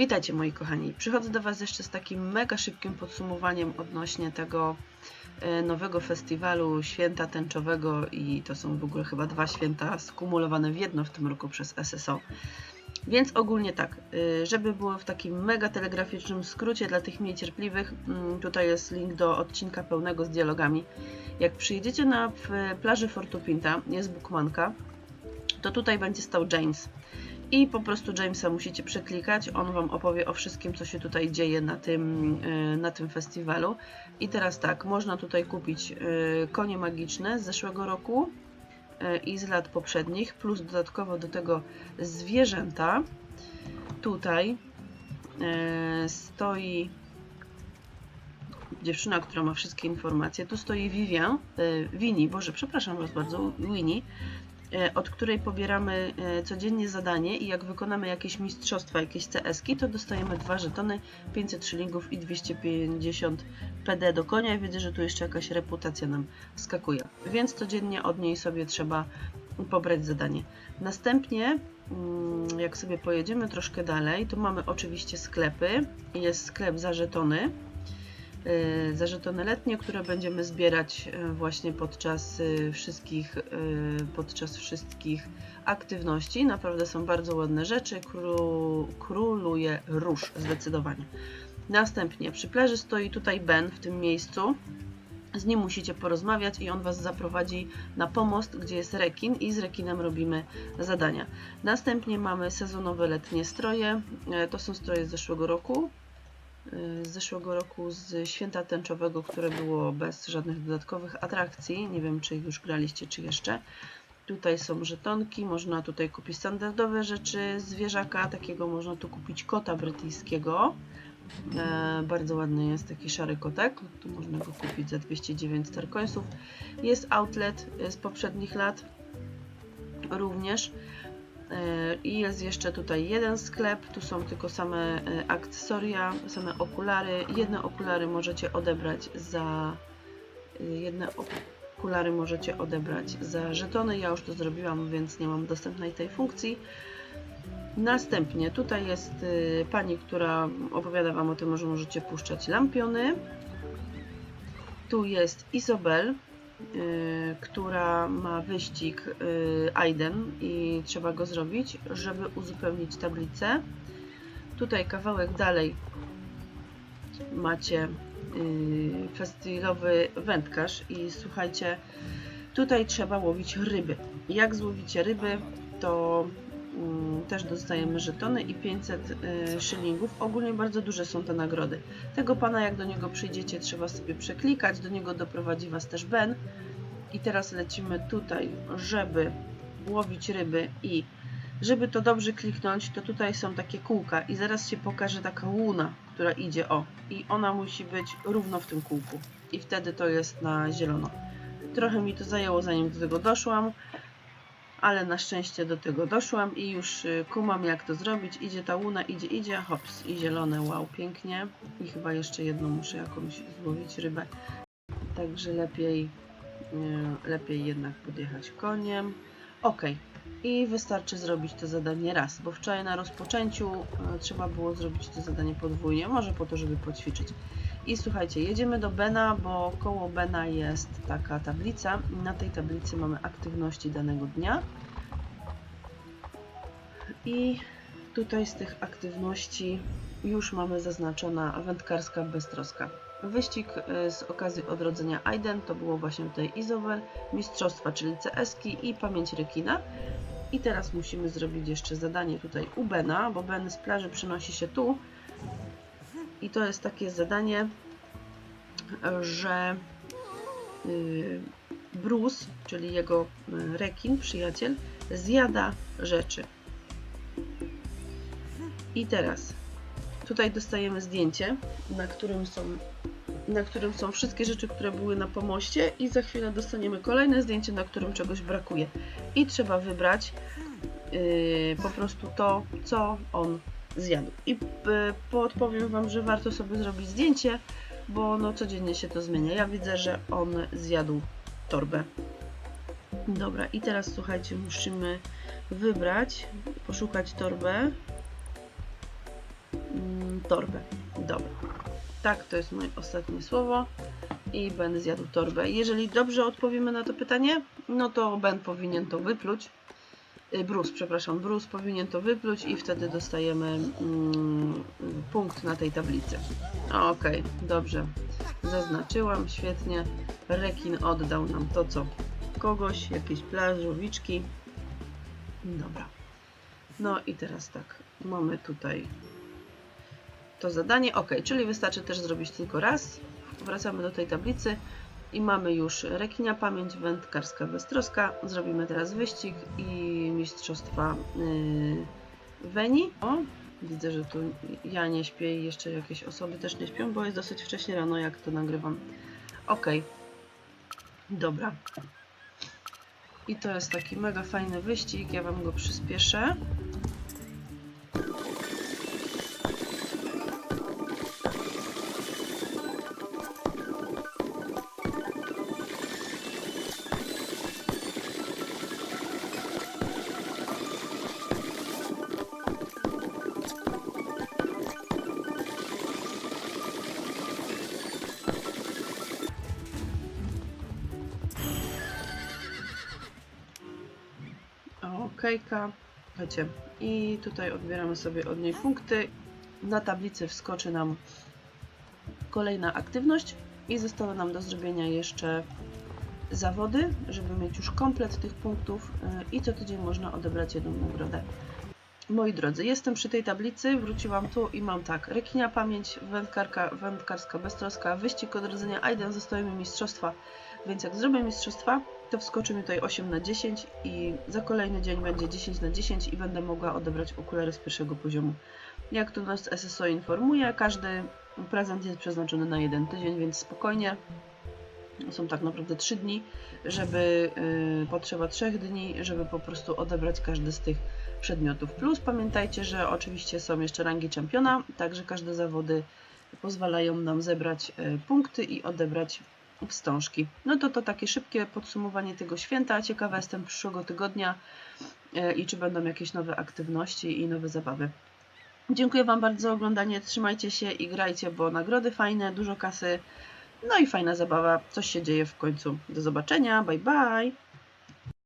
Witajcie moi kochani. Przychodzę do Was jeszcze z takim mega szybkim podsumowaniem odnośnie tego e, nowego festiwalu Święta Tęczowego i to są w ogóle chyba dwa święta skumulowane w jedno w tym roku przez SSO. Więc ogólnie tak, y, żeby było w takim mega telegraficznym skrócie dla tych mniej cierpliwych, mm, tutaj jest link do odcinka pełnego z dialogami. Jak przyjedziecie na plaży Fortupinta, jest Bukmanka, to tutaj będzie stał James. I po prostu Jamesa musicie przeklikać, on Wam opowie o wszystkim, co się tutaj dzieje na tym, y, na tym festiwalu. I teraz tak, można tutaj kupić y, konie magiczne z zeszłego roku y, i z lat poprzednich, plus dodatkowo do tego zwierzęta. Tutaj stoi dziewczyna, która ma wszystkie informacje. Tu stoi Vivian, Winnie, Boże, przepraszam Was bardzo, Winnie, od której pobieramy e, codziennie zadanie i jak wykonamy jakieś mistrzostwa, jakieś CS-ki, to dostajemy dwa żetony, 500 szylingów i 250 PD do konia. Widzę, że tu jeszcze jakaś reputacja nam skakuje. Więc codziennie od niej sobie trzeba pobrać zadanie. Następnie, mm, jak sobie pojedziemy troszkę dalej, to mamy oczywiście sklepy. Jest sklep za żetony za żetony letnie, które będziemy zbierać y, właśnie podczas y, wszystkich, podczas wszystkich aktywności. Naprawdę są bardzo ładne rzeczy. Król, króluje róż zdecydowanie. Następnie przy plaży stoi tutaj Ben w tym miejscu. Z nim musicie porozmawiać i on Was zaprowadzi na pomost, gdzie jest rekin i z rekinem robimy zadania. Następnie mamy sezonowe letnie stroje. To są stroje z zeszłego roku z zeszłego roku z Święta Tęczowego, które było bez żadnych dodatkowych atrakcji. Nie wiem, czy już graliście, czy jeszcze. Tutaj są żetonki, można tutaj kupić standardowe rzeczy zwierzaka, takiego można tu kupić kota brytyjskiego. E, bardzo ładny jest taki szary kotek, tu można go kupić za 209 starcoinsów. Jest outlet z poprzednich lat również. E, I jest jeszcze tutaj jeden sklep, tu są tylko same e, akcesoria, same okulary. Jedne okulary możecie odebrać za e, jedne okulary możecie odebrać za żetony. Ja już to zrobiłam, więc nie mam dostępnej tej funkcji. Następnie tutaj jest pani, która opowiada Wam o tym, że możecie puszczać lampiony. Tu jest Isobel, Y, która ma wyścig y, Aiden i trzeba go zrobić, żeby uzupełnić tablicę. Tutaj kawałek dalej macie y, festiwalowy wędkarz i słuchajcie, tutaj trzeba łowić ryby. Jak złowicie ryby, to też dostajemy żetony i 500 szylingów. Ogólnie bardzo duże są te nagrody. Tego pana, jak do niego przyjdziecie, trzeba sobie przeklikać. Do niego doprowadzi Was też Ben. I teraz lecimy tutaj, żeby łowić ryby i żeby to dobrze kliknąć, to tutaj są takie kółka i zaraz się pokaże taka łuna, która idzie, o. I ona musi być równo w tym kółku. I wtedy to jest na zielono. Trochę mi to zajęło, zanim do tego doszłam, ale na szczęście do tego doszłam i już y, kumam jak to zrobić. Idzie ta łuna, idzie, idzie, hops i zielone, wow, pięknie. I chyba jeszcze jedną muszę jakąś złowić rybę. Także lepiej lepiej jednak podjechać koniem. Ok, i wystarczy zrobić to zadanie raz, bo wczoraj na rozpoczęciu e, trzeba było zrobić to zadanie podwójnie, może po to, żeby poćwiczyć. I słuchajcie, jedziemy do Bena, bo koło Bena jest taka tablica. Na tej tablicy mamy aktywności danego dnia. I tutaj z tych aktywności już mamy zaznaczona wędkarska beztroska. Wyścig y, z okazji odrodzenia Aiden to było właśnie tutaj Izover, mistrzostwa, czyli CS-ki i pamięć rekina. I teraz musimy zrobić jeszcze zadanie tutaj u Bena, bo Ben z plaży przynosi się tu. I to jest takie zadanie, że y, Bruce, czyli jego y, rekin, przyjaciel, zjada rzeczy. I teraz tutaj dostajemy zdjęcie, na którym są na którym są wszystkie rzeczy, które były na pomoście i za chwilę dostaniemy kolejne zdjęcie, na którym czegoś brakuje. I trzeba wybrać yy, po prostu to, co on zjadł. I yy, podpowiem Wam, że warto sobie zrobić zdjęcie, bo no codziennie się to zmienia. Ja widzę, że on zjadł torbę. Dobra, i teraz słuchajcie, musimy wybrać, poszukać torbę. torbę. Dobra. Tak, to jest moje ostatnie słowo. I Ben zjadł torbę. Jeżeli dobrze odpowiemy na to pytanie, no to Ben powinien to wypluć. Y, Bruce, przepraszam, Bruce powinien to wypluć i wtedy dostajemy mm, punkt na tej tablicy. Okej, dobrze. Zaznaczyłam, świetnie. Rekin oddał nam to, co kogoś, jakieś plażowiczki. Dobra. No i teraz tak, mamy tutaj to zadanie. Ok, czyli wystarczy też zrobić tylko raz. Wracamy do tej tablicy i mamy już rekinia pamięć, wędkarska beztroska. Zrobimy teraz wyścig i mistrzostwa yy, Weni. O, widzę, że tu ja nie śpię i jeszcze jakieś osoby też nie śpią, bo jest dosyć wcześnie rano, jak to nagrywam. Ok, dobra. I to jest taki mega fajny wyścig, ja Wam go przyspieszę. Okejka. Słuchajcie, i tutaj odbieramy sobie od niej punkty. Na tablicy wskoczy nam kolejna aktywność i zostały nam do zrobienia jeszcze zawody, żeby mieć już komplet tych punktów yy, i co tydzień można odebrać jedną nagrodę. Moi drodzy, jestem przy tej tablicy, wróciłam tu i mam tak, rekinia pamięć, wędkarka, wędkarska beztroska, wyścig odrodzenia Aiden, zostały mi mistrzostwa, więc jak zrobię mistrzostwa, to wskoczy mi tutaj 8 na 10 i za kolejny dzień będzie 10 na 10 i będę mogła odebrać okulary z pierwszego poziomu. Jak tu nas SSO informuje, każdy prezent jest przeznaczony na jeden tydzień, więc spokojnie. Są tak naprawdę 3 dni, żeby yy, potrzeba 3 dni, żeby po prostu odebrać każdy z tych przedmiotów. Plus pamiętajcie, że oczywiście są jeszcze rangi czempiona, także każde zawody pozwalają nam zebrać yy, punkty i odebrać wstążki. No to to takie szybkie podsumowanie tego święta. Ciekawa jestem przyszłego tygodnia yy, i czy będą jakieś nowe aktywności i nowe zabawy. Dziękuję Wam bardzo za oglądanie. Trzymajcie się i grajcie, bo nagrody fajne, dużo kasy. No i fajna zabawa. Coś się dzieje w końcu. Do zobaczenia. Bye bye.